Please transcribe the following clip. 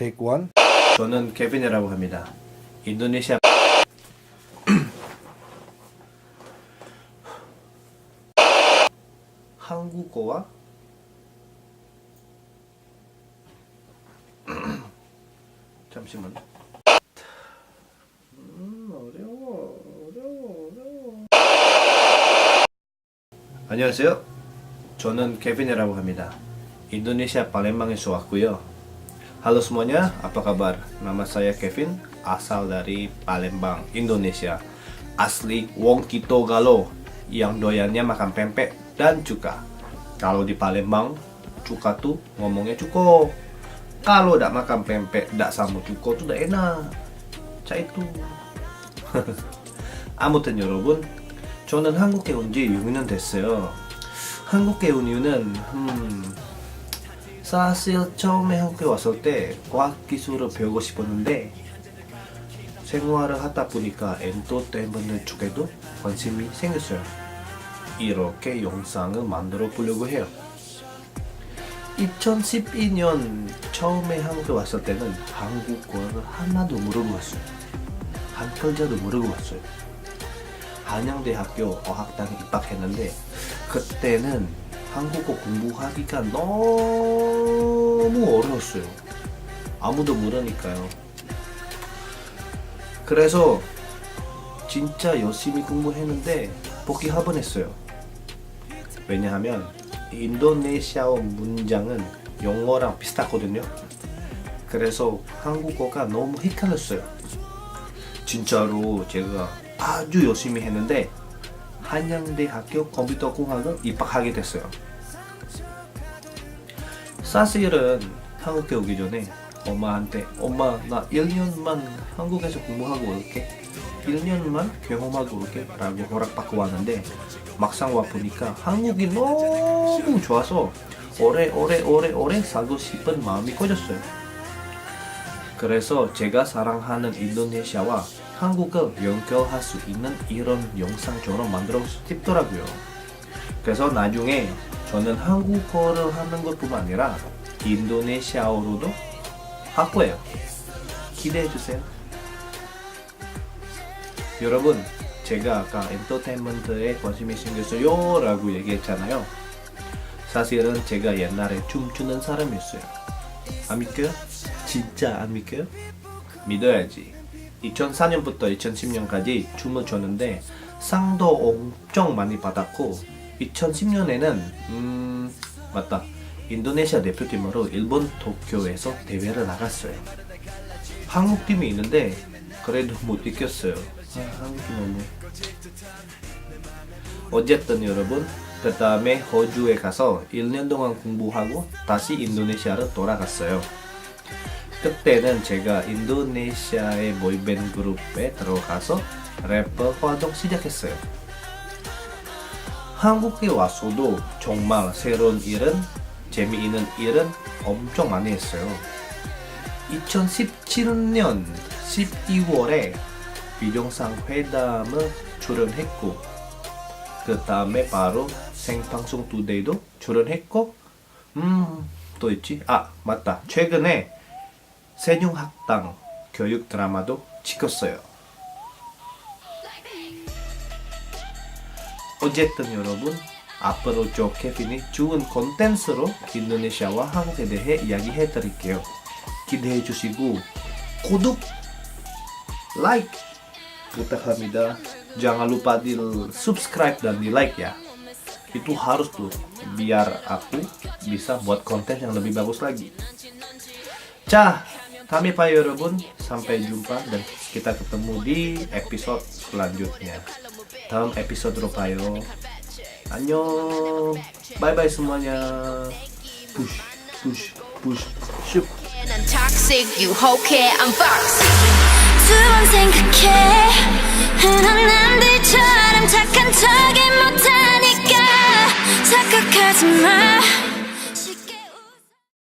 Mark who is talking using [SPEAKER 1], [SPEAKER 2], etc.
[SPEAKER 1] Take.
[SPEAKER 2] 저는 케빈이라고 합니다. 인도네시아 한국어와 잠시만. 음, 어려워, 어려워, 어려워. 안녕하세요. 저는 케빈이라고 합니다. 인도네시아 팔embang에서 왔고요. Halo semuanya, apa kabar? Nama saya Kevin, asal dari Palembang, Indonesia. Asli Wong Kito Galo, yang doyannya makan pempek dan cuka. Kalau di Palembang, cuka tuh ngomongnya cuko. Kalau tidak makan pempek, tidak sama cuko tuh tidak enak. 자 itu. 아무튼 여러분, 저는 한국에 온 지 6년 됐어요. 한국에 온 이유는 음, 사실 처음에 한국에 왔을 때 과학 기술을 배우고 싶었는데 생활을 하다 보니까 엔터테인먼트 쪽에도 관심이 생겼어요. 이렇게 영상을 만들어 보려고 해요. 2012년 처음에 한국에 왔을 때는 한국어를 하나도 모르고 왔어요. 한 글자도 모르고 왔어요. 한양대학교 어학당에 입학했는데 그때는 한국어 공부하기가 너무 어려웠어요. 아무도 모르니까요. 그래서 진짜 열심히 공부했는데 복귀 합은했어요. 왜냐하면 인도네시아어 문장은 영어랑 비슷하거든요. 그래서 한국어가 너무 헷갈렸어요. 진짜로 제가 아주 열심히 했는데 한양대학교 컴퓨터공학을 입학하게 됐어요. 사실은 한국에 오기 전에 엄마한테 엄마 나 1년만 한국에서 공부하고 올게. 1년만 경험하고 올게. 라고 허락받고 왔는데 막상 와 보니까 한국이 너무 좋아서 오래 오래 오래 오래 살고 싶은 마음이 커졌어요. 그래서 제가 사랑하는 인도네시아와 한국을 연결할 수 있는 이런 영상처럼 만들고 싶더라고요. 그래서 나중에 저는 한국어를 하는 것뿐만 아니라 인도네시아어로도 할 거예요. 기대해 주세요. 여러분, 제가 아까 엔터테인먼트에 관심이 생겼어요 라고 얘기했잖아요. 사실은 제가 옛날에 춤추는 사람이었어요. 안 믿겨요? 진짜 안 믿겨요? 믿어야지. 2004년부터 2010년까지 춤을 췄는데 상도 엄청 많이 받았고 2010년에는 음 맞다 인도네시아 대표팀으로 일본 도쿄에서 대회를 나갔어요. 한국 팀이 있는데 그래도 못 이겼어요. 아, 한국 팀 너무 어쨌든 여러분 그 다음에 호주에 가서 1년 동안 공부하고 다시 인도네시아로 돌아갔어요. 그때는 제가 인도네시아의 보이밴드 그룹에 들어가서 래퍼 활동 시작했어요. 한국에 왔어도 정말 새로운 일은 재미있는 일은 엄청 많이 했어요. 2017년 12월에 비정상 회담을 출연했고 그 다음에 바로 생방송 투데이도 출연했고 음 또 있지 아 맞다 최근에 세종학당 교육 드라마도 찍었어요. 어쨌든 여러분 앞으로 저 케빈이 좋은 콘텐츠로 인도네시아와 한국에 대해 이야기해 드릴게요. 기대해 주시고 구독, like butakhamida. Jangan lupa di subscribe dan di like ya. Itu harus tuh biar aku bisa buat konten yang lebih bagus lagi. 자, 다음에 봐요 여러분. Sampai jumpa dan kita ketemu di episode selanjutnya. 다음 에피소드로 봐요. 안녕. 바이바이 semuanya. Push, push, push, 슉.
[SPEAKER 3] 난 toxic, you okay, I'm foxy. 두 번 생각해. 흔한 남들처럼 착한 척이 못하니까 착각하지 마.